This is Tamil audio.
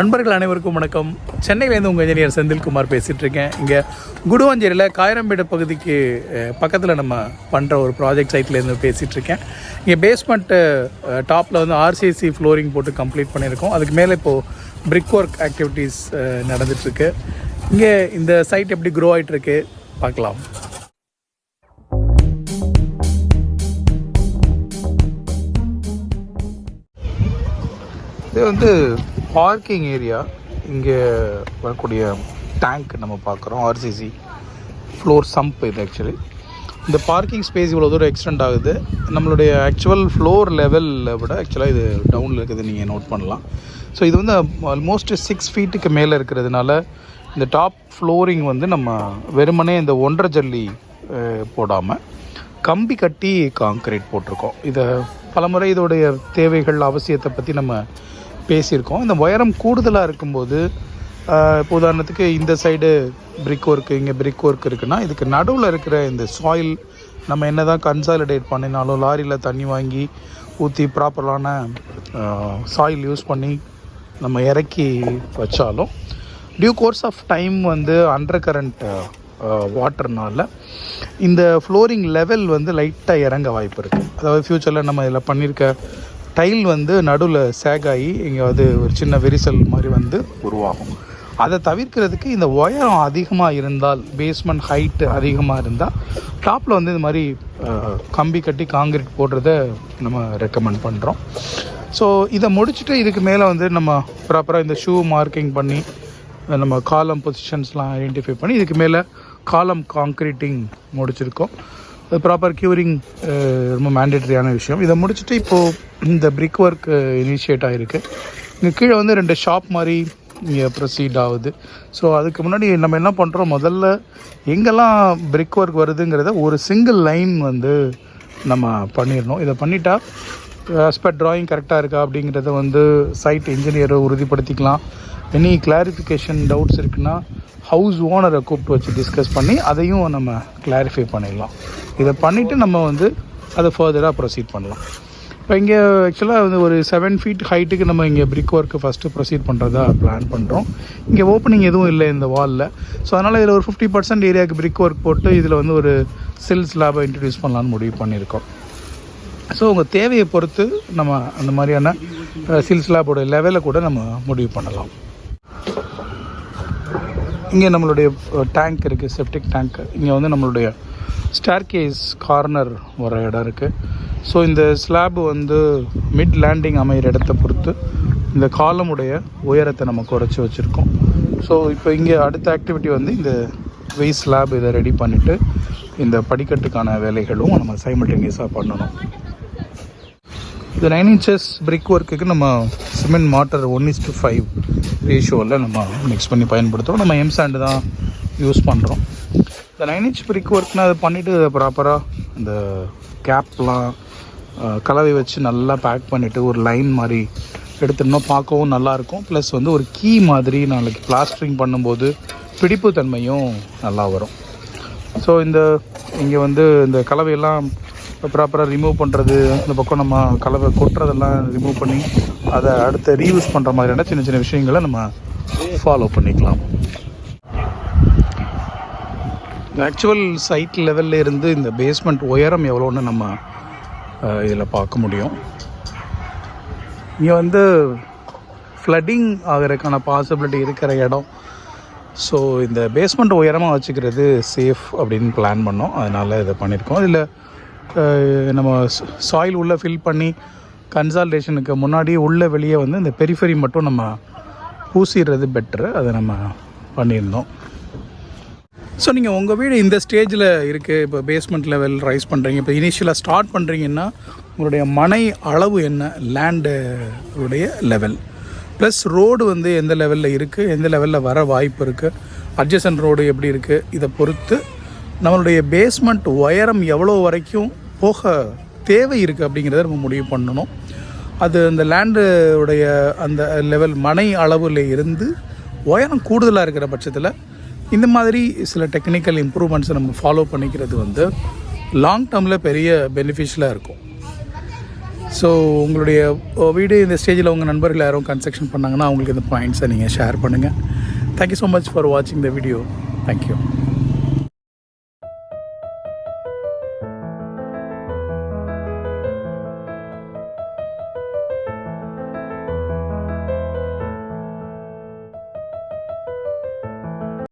நண்பர்கள் அனைவருக்கும் வணக்கம். சென்னையிலேருந்து உங்கள் இன்ஜினியர் செந்தில்குமார் பேசிகிட்டு இருக்கேன் இங்கே குடுவாஞ்சேரியில் காயரம்பேடு பகுதிக்கு பக்கத்தில் நம்ம பண்ணுற ஒரு ப்ராஜெக்ட் சைட்லேருந்து பேசிகிட்டு இருக்கேன் இங்கே பேஸ்மெண்ட்டு டாப்பில் வந்து ஆர்சிசி ஃப்ளோரிங் போட்டு கம்ப்ளீட் பண்ணியிருக்கோம். அதுக்கு மேலே இப்போது பிரிக் ஒர்க் ஆக்டிவிட்டீஸ் நடந்துகிட்ருக்கு இங்கே இந்த சைட் எப்படி க்ரோ ஆகிட்டுருக்கு பார்க்கலாம். இது வந்து பார்க்கிங் ஏரியா இங்கே வரக்கூடிய டேங்க் நம்ம பார்க்குறோம் ஆர்சிசி ஃப்ளோர் சம்ப் இது ஆக்சுவலி இந்த பார்க்கிங் ஸ்பேஸ் இவ்வளோ தூரம் எக்ஸ்டெண்ட் ஆகுது. நம்மளுடைய ஆக்சுவல் ஃப்ளோர் லெவலில் விட ஆக்சுவலாக இது டவுனில் இருக்குது நீங்கள் நோட் பண்ணலாம். ஸோ இது வந்து ஆல்மோஸ்ட் சிக்ஸ் ஃபீட்டுக்கு மேலே இருக்கிறதுனால இந்த டாப் ஃப்ளோரிங் வந்து நம்ம வெறுமனே இந்த ஒன்றரை ஜல்லி போடாமல் கம்பி கட்டி காங்க்ரீட் போட்டிருக்கோம். இதை பலமுறை இதோடைய தேவைகள் அவசியத்தை பற்றி நம்ம பேசியிருக்கோம். இந்த உயரம் கூடுதலாக இருக்கும்போது இப்போ உதாரணத்துக்கு இந்த சைடு பிரிக் ஒர்க்கு இங்கே பிரிக் ஒர்க் இருக்குன்னா இதுக்கு நடுவில் இருக்கிற இந்த சாயில் நம்ம என்ன தான் கன்சாலிடேட் பண்ணினாலும் லாரியில் தண்ணி வாங்கி ஊற்றி ப்ராப்பரான சாயில் யூஸ் பண்ணி நம்ம இறக்கி வச்சாலும் டியூ கோர்ஸ் ஆஃப் டைம் வந்து அண்டர் கரண்ட் வாட்டர்னால இந்த ஃப்ளோரிங் லெவல் வந்து லைட்டாக இறங்க வாய்ப்பு இருக்குது அதாவது ஃப்யூச்சரில் நம்ம இதில் பண்ணியிருக்க டைல் வந்து நடுவில் சேக் ஆகி இங்கே வந்து ஒரு சின்ன விரிசல் மாதிரி வந்து உருவாகும். அதை தவிர்க்கிறதுக்கு இந்த உயரம் அதிகமாக இருந்தால் பேஸ்மெண்ட் ஹைட்டு அதிகமாக இருந்தால் டாப்பில் வந்து இந்த மாதிரி கம்பி கட்டி காங்கிரீட் போடுறத நம்ம ரெக்கமெண்ட் பண்ணுறோம் ஸோ இதை முடிச்சுட்டு இதுக்கு மேலே வந்து நம்ம ப்ராப்பராக இந்த ஷூ மார்க்கிங் பண்ணி நம்ம காலம் பொசிஷன்ஸ்லாம் ஐடென்டிஃபை பண்ணி இதுக்கு மேலே காலம் காங்க்ரீட்டிங் முடிச்சிருக்கோம். ப்ராப்பர் க்யூரிங் uh, ரொம்ப மேண்டேட்டரியான விஷயம். இதை முடிச்சுட்டு இப்போது இந்த பிரிக் ஒர்க் uh, இனிஷியேட் ஆகிருக்கு இங்கே கீழே வந்து ரெண்டு ஷாப் மாதிரி இங்கே ப்ரொசீட் ஆகுது. ஸோ அதுக்கு முன்னாடி நம்ம என்ன பண்ணுறோம் முதல்ல எங்கெல்லாம் பிரிக் ஒர்க் வருதுங்கிறத ஒரு சிங்கிள் லைன் வந்து நம்ம பண்ணிடணும். இதை பண்ணிட்டா ஆஸ் ட்ராயிங் கரெக்டாக இருக்கா அப்படிங்கிறத வந்து சைட் இன்ஜினியரை உறுதிப்படுத்திக்கலாம். எனி கிளாரிஃபிகேஷன் டவுட்ஸ் இருக்குன்னா ஹவுஸ் ஓனரை கூப்பிட்டு வச்சு டிஸ்கஸ் பண்ணி அதையும் நம்ம கிளாரிஃபை பண்ணிடலாம். இதை பண்ணிவிட்டு நம்ம வந்து அதை ஃபர்தராக ப்ரொசீட் பண்ணலாம். இப்போ இங்கே ஆக்சுவலாக வந்து ஒரு செவன் ஃபீட் ஹைட்டுக்கு நம்ம இங்கே பிரிக் ஒர்க்கு ஃபஸ்ட்டு ப்ரொசீட் பண்ணுறதா பிளான் பண்ணுறோம் இங்கே ஓப்பனிங் எதுவும் இல்லை இந்த வாலில் ஸோ அதனால் இதில் ஒரு ஃபிஃப்டி பர்சன்ட் ஏரியாவுக்கு பிரிக் ஒர்க் போட்டு இதில் வந்து ஒரு சில் லேபை இன்ட்ரடியூஸ் பண்ணலான்னு முடிவு பண்ணியிருக்கோம். ஸோ உங்கள் தேவையை பொறுத்து நம்ம அந்த மாதிரியான சில்ஸ் லேபோட லெவலை கூட நம்ம முடிவு பண்ணலாம். இங்கே நம்மளுடைய டேங்க் இருக்குது செப்டிக் டேங்க் இங்கே வந்து நம்மளுடைய ஸ்டார்கேஸ் கார்னர் வர இடம் இருக்குது ஸோ இந்த ஸ்லாப் வந்து மிட் லேண்டிங் அமைகிற இடத்த பொறுத்து இந்த காலமுடைய உயரத்தை நம்ம குறைச்சி வச்சுருக்கோம். ஸோ இப்போ இங்கே அடுத்த ஆக்டிவிட்டி வந்து இந்த வெய் ஸ்லாப் இதை ரெடி பண்ணிவிட்டு இந்த படிக்கட்டுக்கான வேலைகளும் நம்ம சைமல்டேனியஸாக பண்ணணும். இந்த நைன் இன்ச்சஸ் பிரிக் ஒர்க்குக்கு நம்ம cement mortar one is to five ரேஷியோவில் நம்ம மிக்ஸ் பண்ணி பயன்படுத்துகிறோம் நம்ம எம் சாண்டு தான் யூஸ் பண்ணுறோம் இந்த நைன் இன்ச் பிரிக் ஒர்க்னால் அதை பண்ணிவிட்டு ப்ராப்பராக இந்த கேப்லாம் கலவை வச்சு நல்லா பேக் பண்ணிவிட்டு ஒரு லைன் மாதிரி எடுத்துட்டோம்னா பார்க்கவும் நல்லாயிருக்கும் ப்ளஸ் வந்து ஒரு கீ மாதிரி நாளைக்கு பிளாஸ்டரிங் பண்ணும்போது பிடிப்பு தன்மையும் நல்லா வரும். ஸோ இந்த இங்கே வந்து இந்த கலவையெல்லாம் ப்ராப்பராக ரிமூவ் பண்ணுறது இந்த பக்கம் நம்ம கலவை கொட்டுறதெல்லாம் ரிமூவ் பண்ணி அதை அடுத்து ரீயூஸ் பண்ணுற மாதிரியான சின்ன சின்ன விஷயங்களை நம்ம ஃபாலோ பண்ணிக்கலாம். ஆக்சுவல் சைட் லெவல்ல இருந்து இந்த பேஸ்மெண்ட் உயரம் எவ்வளோன்னு நம்ம இதில் பார்க்க முடியும். இங்கே வந்து ஃப்ளட்டிங் ஆகிறதுக்கான பாசிபிலிட்டி இருக்கிற இடம். ஸோ இந்த பேஸ்மெண்ட் உயரமாக வச்சுக்கிறது சேஃப் அப்படின்னு பிளான் பண்ணோம். அதனால் இதை பண்ணியிருக்கோம் இதில் நம்ம சாயில் உள்ளே ஃபில் பண்ணி கன்சால்டேஷனுக்கு முன்னாடி உள்ளே வெளியே வந்து இந்த பெரிஃபரி மட்டும் நம்ம பூசிடுறது பெட்ரு அதை நம்ம பண்ணியிருந்தோம். ஸோ நீங்கள் உங்கள் வீடு இந்த ஸ்டேஜில் இருக்குது இப்போ பேஸ்மெண்ட் லெவல் ரைஸ் பண்ணுறீங்க இப்போ இனிஷியலாக ஸ்டார்ட் பண்ணுறீங்கன்னா உங்களுடைய மனை அளவு என்ன? லேண்டு உடைய லெவல் ப்ளஸ் ரோடு வந்து எந்த லெவலில் இருக்குது எந்த லெவலில் வர வாய்ப்பு இருக்குது அட்ஜசன் ரோடு எப்படி இருக்குது இதை பொறுத்து நம்மளுடைய பேஸ்மெண்ட் உயரம் எவ்வளோ வரைக்கும் போக தேவை இருக்குது அப்படிங்கிறத நம்ம முடிவு பண்ணணும். அது அந்த லேண்டு உடைய அந்த லெவல் மனை அளவில் இருந்து உயரம் கூடுதலாக இருக்கிற பட்சத்தில் இந்த மாதிரி சில டெக்னிக்கல் இம்ப்ரூவ்மெண்ட்ஸை நம்ம ஃபாலோ பண்ணிக்கிறது வந்து லாங் டேர்மில் பெரிய பெனிஃபிஷியலாக இருக்கும். ஸோ உங்களுடைய வீடு இந்த ஸ்டேஜில் உங்கள் நண்பர்கள் யாரும் கன்ஸ்ட்ரக்ஷன் பண்ணாங்கன்னா அவங்களுக்கு இந்த பாயிண்ட்ஸை நீங்கள் ஷேர் பண்ணுங்கள் தேங்க்யூ ஸோ மச் ஃபார் வாட்சிங் த வீடியோ தேங்க்யூ